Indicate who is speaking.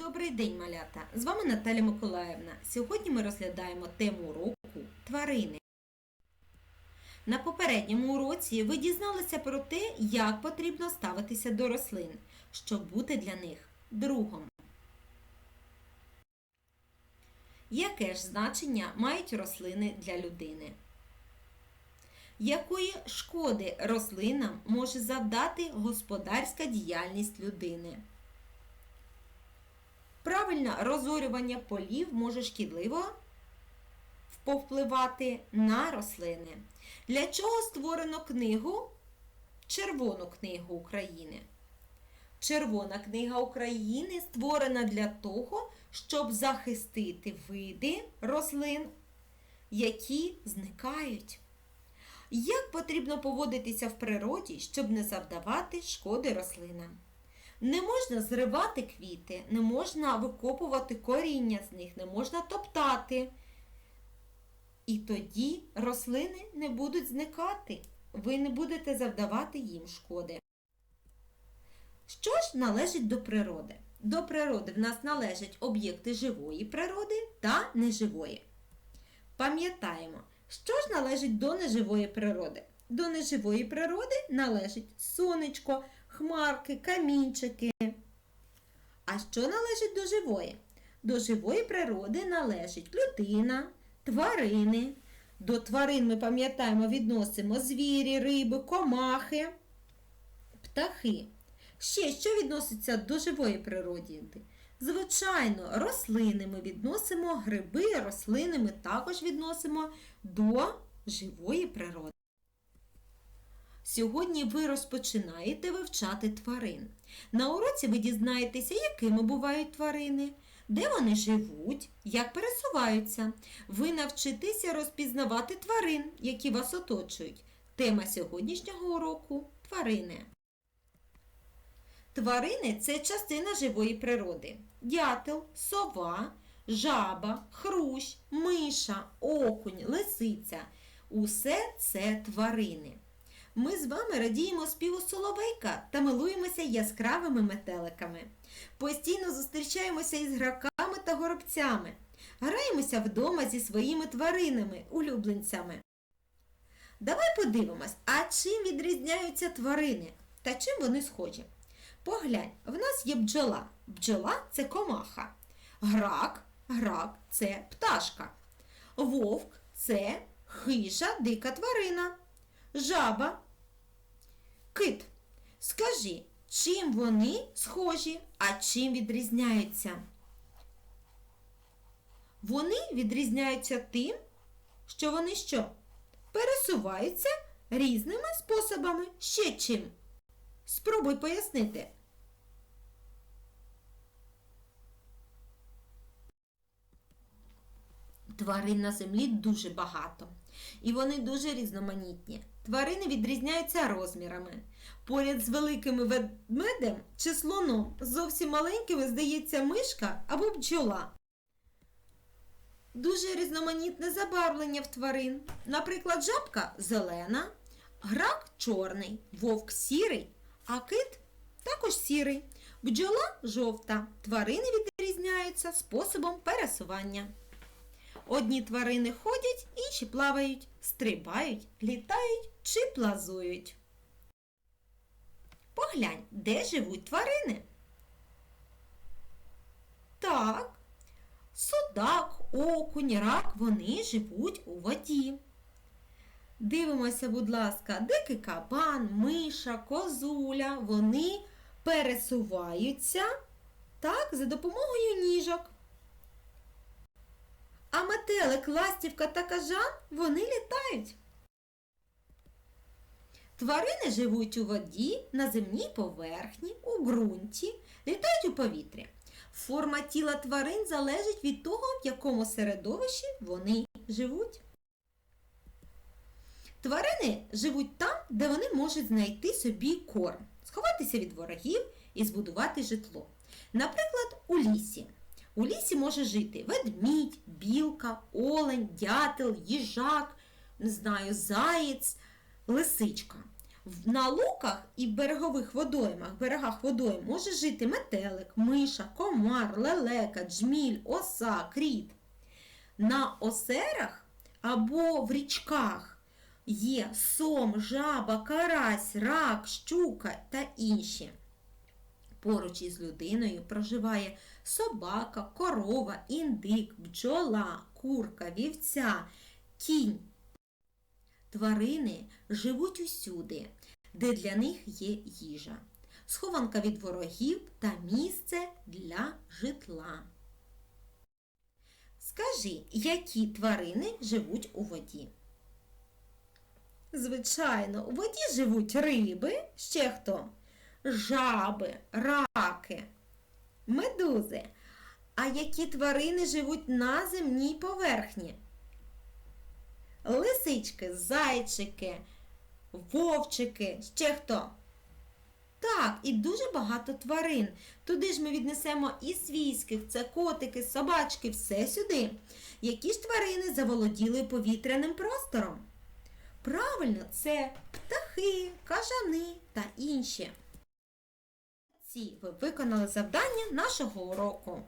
Speaker 1: Добрий день, малята! З вами Наталя Миколаївна. Сьогодні ми розглядаємо тему уроку тварини. На попередньому уроці ви дізналися про те, як потрібно ставитися до рослин, щоб бути для них другом. Яке ж значення мають рослини для людини? Якої шкоди рослинам може завдати господарська діяльність людини? Правильне розорювання полів може шкідливо повпливати на рослини. Для чого створено книгу? Червону книгу України. Червона книга України створена для того, щоб захистити види рослин, які зникають. Як потрібно поводитися в природі, щоб не завдавати шкоди рослинам? Не можна зривати квіти, не можна викопувати коріння з них, не можна топтати. І тоді рослини не будуть зникати, ви не будете завдавати їм шкоди. Що ж належить до природи? До природи в нас належать об'єкти живої природи та неживої. Пам'ятаємо, що ж належить до неживої природи? До неживої природи належить сонечко, хмарки, камінчики. А що належить до живої? До живої природи належить людина, тварини. До тварин ми пам'ятаємо, відносимо звірі, риби, комахи, птахи. Ще що відноситься до живої природи? Звичайно, рослини ми відносимо, гриби, рослини ми також відносимо до живої природи. Сьогодні ви розпочинаєте вивчати тварин. На уроці ви дізнаєтеся, якими бувають тварини, де вони живуть, як пересуваються. Ви навчитеся розпізнавати тварин, які вас оточують. Тема сьогоднішнього уроку тварини. Тварини це частина живої природи. Дятел, сова, жаба, хрущ, миша, окунь, лисиця. Усе це тварини. Ми з вами радіємо співу соловейка та милуємося яскравими метеликами. Постійно зустрічаємося із граками та горобцями. Граємося вдома зі своїми тваринами, улюбленцями. Давай подивимось, а чим відрізняються тварини та чим вони схожі. Поглянь, в нас є бджола. Бджола це комаха. Грак, грак це пташка. Вовк це хижа дика тварина. Жаба, кит. Скажи, чим вони схожі, а чим відрізняються? Вони відрізняються тим, що вони що? Пересуваються різними способами. Ще чим? Спробуй пояснити. Тварин на землі дуже багато. І вони дуже різноманітні. Тварини відрізняються розмірами. Поряд з великими ведмедем чи слоном зовсім маленькими здається мишка або бджола. Дуже різноманітне забарвлення в тварин. Наприклад, жабка зелена, грак чорний, вовк сірий, а кит також сірий. Бджола жовта. Тварини відрізняються способом пересування. Одні тварини ходять, інші плавають, стрибають, літають чи плазують. Поглянь, де живуть тварини. Так, судак, окунь, рак, вони живуть у воді. Дивимося, будь ласка, дикий кабан, миша, козуля, вони пересуваються так, за допомогою ніжок. А метелик, ластівка та кажан вони літають. Тварини живуть у воді, на земній поверхні, у ґрунті, літають у повітрі. Форма тіла тварин залежить від того, в якому середовищі вони живуть. Тварини живуть там, де вони можуть знайти собі корм, сховатися від ворогів і збудувати житло. Наприклад, у лісі. У лісі може жити ведмідь, білка, олень, дятел, їжак, не знаю, заєць, лисичка. На луках і берегових водоймах, берегах водойм може жити метелик, миша, комар, лелека, джміль, оса, кріт. На озерах або в річках є сом, жаба, карась, рак, щука та інші. Поруч із людиною проживає собака, корова, індик, бджола, курка, вівця, кінь. Тварини живуть усюди, де для них є їжа, схованка від ворогів та місце для житла. Скажи, які тварини живуть у воді? Звичайно, у воді живуть риби, ще хто? Жаби, раки, медузи. А які тварини живуть на земній поверхні? Лисички, зайчики, вовчики, ще хто? Так, і дуже багато тварин. Туди ж ми віднесемо і свійських, це котики, собачки, все сюди. Які ж тварини заволоділи повітряним простором? Правильно, це птахи, кажани та інші. Ці ви виконали завдання нашого уроку.